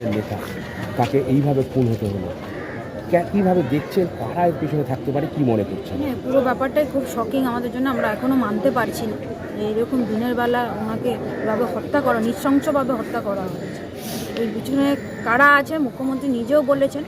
নেতা তাকে এইভাবে খুন হতে হলো। কীভাবে দেখছেন কারা এর পেছনে থাকতে পারে কি মনে করছেন? হ্যাঁ পুরো ব্যাপারটাই খুব শকিং আমাদের জন্য আমরা এখনও মানতে পারছি না। যে এরকম দিনের বেলা ওনাকে এভাবে হত্যা করা নৃশংসভাবে হত্যা করা হয়েছে। এর পিছনে কারা আছে মুখ্যমন্ত্রী নিজেও বলেছেন।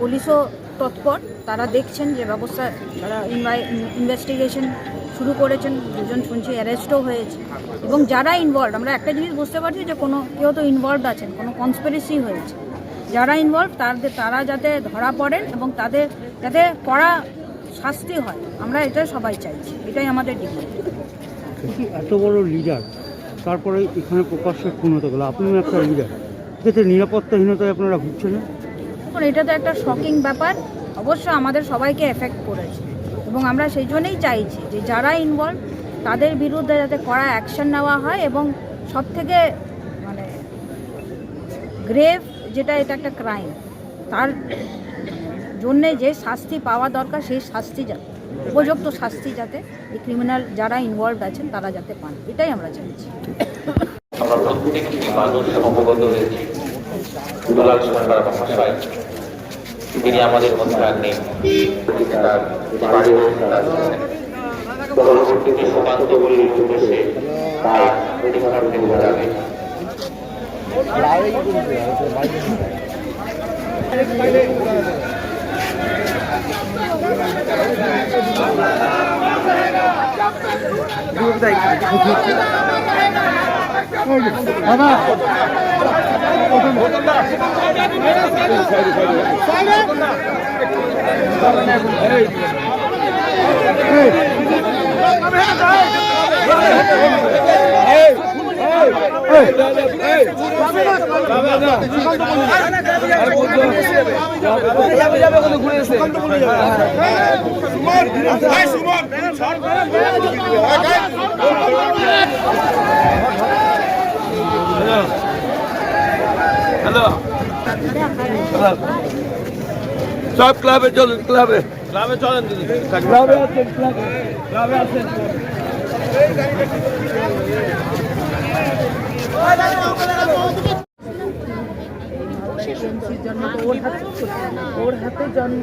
পুলিশও তৎপর তারা দেখছেন যে ব্যবস্থা তারা ইনভেস্টিগেশন শুরু করেছেন দুজন শুনছি অ্যারেস্টও হয়েছে। এবং যারা ইনভলভ আমরা একটা জিনিস বুঝতে পারছি যে কোনো কেউ তো ইনভলভ আছেন কোনো কনস্পিরেসি হয়েছে। যারা ইনভলভ তাদের তারা যাতে ধরা পড়েন এবং তাদের যাতে কড়া শাস্তি হয় আমরা এটা সবাই চাইছি। এটাই আমাদের ডিমান্ড। এত বড় লিডার তারপরে এখানে প্রকাশ্যে খুন হতে গেল আপনিও একটা লিডার এতে নিরাপত্তাহীনতায় আপনারা ভুগছেন? না এটা তো একটা শকিং ব্যাপার। অবশ্য আমাদের সবাইকে এফেক্ট করেছে। এবং আমরা সেই জন্যই চাইছি যে যারা ইনভলভ তাদের বিরুদ্ধে যাতে কড়া অ্যাকশন নেওয়া হয় এবং সব থেকে মানে গ্রেভ যেটা, এটা একটা ক্রাইম তার জন্যে যে শাস্তি পাওয়া দরকার, সেই শাস্তি যাতে উপযুক্ত শাস্তি যাতে এই ক্রিমিনাল যারা ইনভলভ আছেন, তারা যাতে পান। এটাই আমরা চাইছি। আমরা প্রত্যেকটি মানুষ অবগত হয়েছি। দুলাল সরকার মহাশয় তিনি আমাদের মধ্যে আর নেই পরবর্তীতে সমান্তগুলির উদ্দেশ্যে তার অধিকার দেওয়া যাবে সব ক্লাবে চলুন ক্লাবে। ক্লাবে চলেন ক্লাবে আছেন ক্লাবে। আছেন। ওর হাতে জন্ম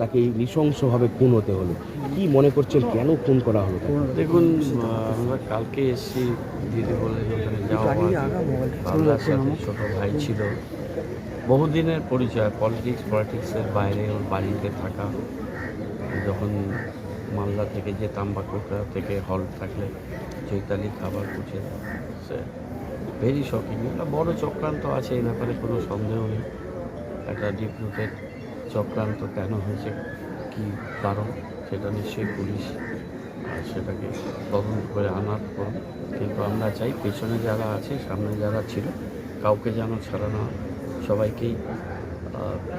তাকে এই নৃশংসভাবে খুন হতে হলো। কি মনে করছেন কেন খুন করা হলো দেখুন আমরা কালকে এসেছি দিদি বলে যে ওখানে যাওয়া ছোটো ভাই ছিল। বহুদিনের পরিচয় পলিটিক্স পলিটিক্সের বাইরে ওর বাড়িতে থাকা। যখন মালদা থেকে যেতাম বা কলকাতা থেকে হল থাকলে চৈতালি খাবার পুছে সে ভেরি শকিং একটা বড় চক্রান্ত আছে এই ব্যাপারে কোনো সন্দেহ নেই। একটা ডিপ রুটেড চক্রান্ত কেন হয়েছে? কী কারণ? সেটা নিশ্চয়ই পুলিশ আর সেটাকে তদন্ত করে আনার পর। কিন্তু আমরা চাই পেছনে যারা আছে সামনে যারা ছিল কাউকে যেন ছাড়ানো সবাইকেই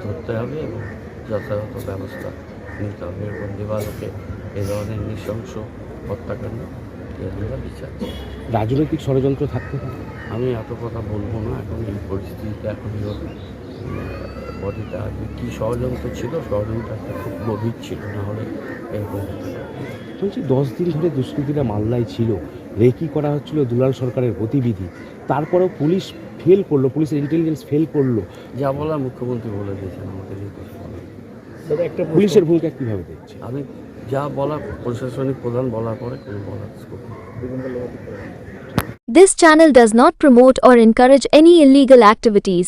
ধরতে হবে এবং যথাযথ ব্যবস্থা নিতে হবে এবং দিবালোকে এ ধরনের নৃশংস হত্যাকাণ্ড আমরা বিচার রাজনৈতিক ষড়যন্ত্র থাকতে আমি এত কথা বলব না এখন এই পরিস্থিতিতে এখন বডিটা কী ষড়যন্ত্র ছিল ষড়যন্ত্রটা খুব গভীর ছিল না হলে এরকম বলছি দশ দিন ধরে দুষ্কৃতীরা মাল্লায় ছিল রেকি করা হচ্ছিল দুলাল সরকারের গতিবিধি তারপরেও পুলিশ ফেল করল পুলিশের ইন্টেলিজেন্স ফেল করল। যা বলার মুখ্যমন্ত্রী বলে দিয়েছেন আমাকে কিছু পুলিশের ভূমিকা কীভাবে দেখছে? আমি যা বলার প্রশাসনিক প্রধান বলার পরে কোনো বলার scope This channel does not promote or encourage any illegal activities.